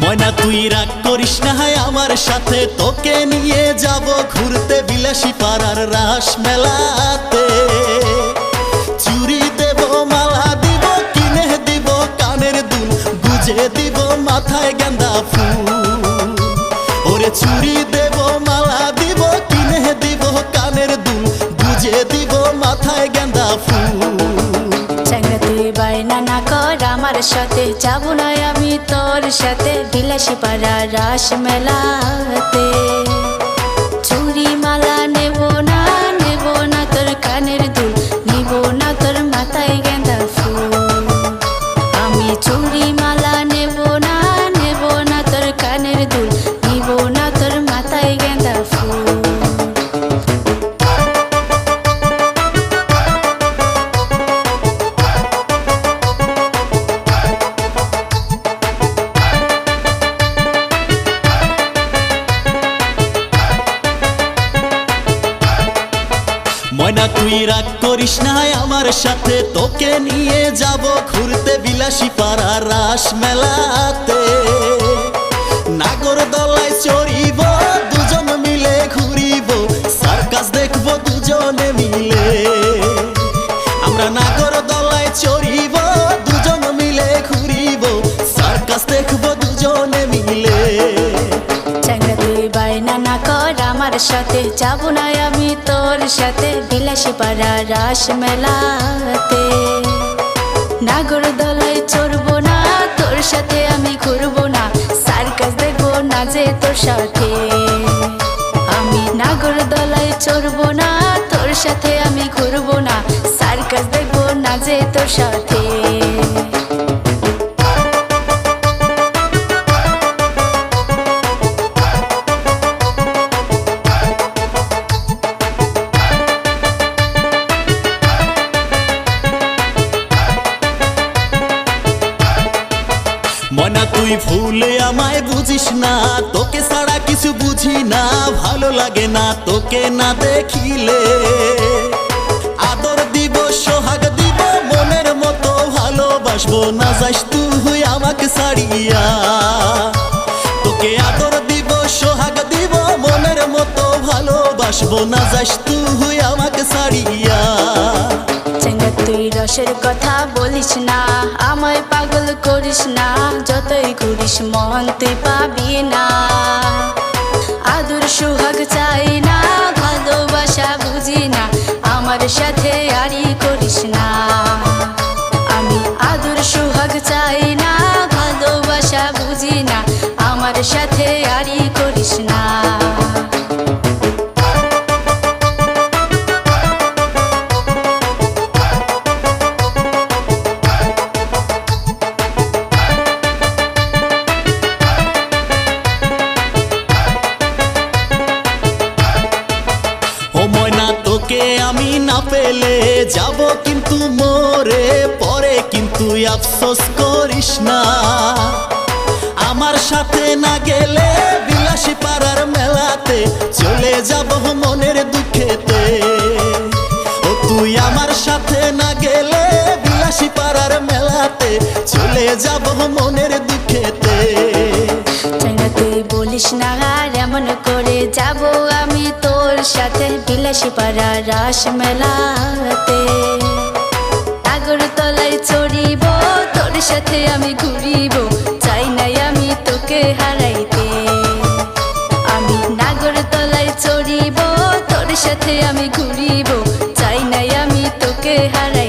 ময়না, তুই রাগ করিস না, হায়, আমার সাথে তোকে নিয়ে যাব ঘুরতে বিলাসী পাড়ার রাস মেলাতে। চুরি দেব, মালা দিব, কিনে দিব, কানের দুল, গুজে দিব, মাথায় গেন্দা ফুল। ওরে চুরি আমার সাথে যাব না আমি তোর সাথে বিলাসী পাড়া রাস মেলাতে তুই রাগ করিস আমার সাথে, তোকে নিয়ে যাব ঘুরতে বিলাসী পাড়া রাস মেলাতে নাগর দলায় চড়িব, দুজন মিলে ঘুরিব, সার্কাস দেখব দুজনে মিলে। আমরা নাগর দলায় চড়িব না কর আমার সাথে, যাব না আমি তোর সাথে। বিলাসী পাড়া রাস মেলাতে। নাগর দলায় চড়বো না, তোর সাথে আমি ঘুরবো না। সার্কাস দেখব না যে তোর সাথে। আমি নাগর দলায় চড়বো না, তোর সাথে আমি ঘুরবো না। সার্কাস দেখব না যে তোর সাথে। মনা তুই ভুলে আমায় বুঝিস না। তোকে ছাড়া কিছু বুঝি না, ভালো লাগে না তোকে না দেখিলে। আদর দিব, সোহাগ দিব, মনের মতো ভালোবাসবো না, যাস তুই আমাকে ছাড়িয়া। তোকে আদর দিব, সোহাগ দিব, মনের মতো ভালোবাসবো না, যাস তুই আমাকে ছাড়িয়া। রসের কথা বলিস না। আমায় পাগল করিস না, যতই ঘুরিস মন তুই পাবি না। আদর সুহাগ চাই আমি না পেলে যাব কিন্তু মোরে পরে কিন্তু আফসোস করিস না। আমার সাথে না রাস পারা রাস মেলাতে। আগর তলায় চড়িব, তোর সাথে আমি ঘুরিব, চাই নাই আমি তোকে হারাইতে। আমি নাগর তলায় চড়িব, তোর সাথে আমি ঘুরিব, চাই নাই আমি তোকে হারাই